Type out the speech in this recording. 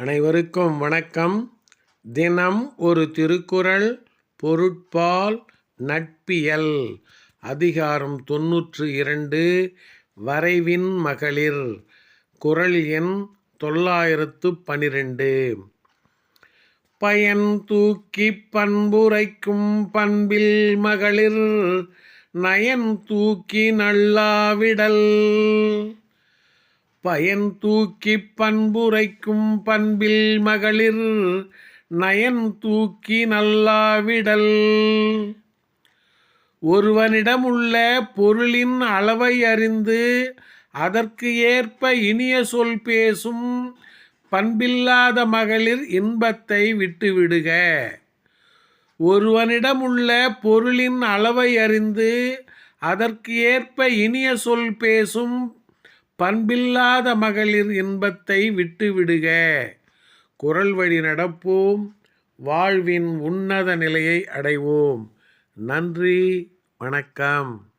அனைவருக்கும் வணக்கம். தினம் ஒரு திருக்குறள் பொருட்பால் நட்பியல். அதிகாரம் தொன்னூற்று இரண்டு வரைவின் மகளிர். குறள் எண் தொள்ளாயிரத்து பனிரெண்டு. பயன் தூக்கி பண்புரைக்கும் பண்பில் மகளிர் நயன் தூக்கி நல்லாவிடல். பயன் தூக்கிப் பண்புரைக்கும் பண்பில் மகளிர் நயன் தூக்கி நல்லாவிடல். ஒருவனிடமுள்ள பொருளின் அளவை அறிந்து அதற்கு ஏற்ப இனிய சொல் பேசும் பண்பில்லாத மகளிர் இன்பத்தை விட்டுவிடுக. ஒருவனிடமுள்ள பொருளின் அளவை அறிந்து அதற்கு ஏற்ப இனிய சொல் பேசும் பண்பில்லாத மகளிர் இன்பத்தை விட்டுவிடுக. குரல் வழி நடப்போம். வாழ்வின் உன்னத நிலையை அடைவோம். நன்றி. வணக்கம்.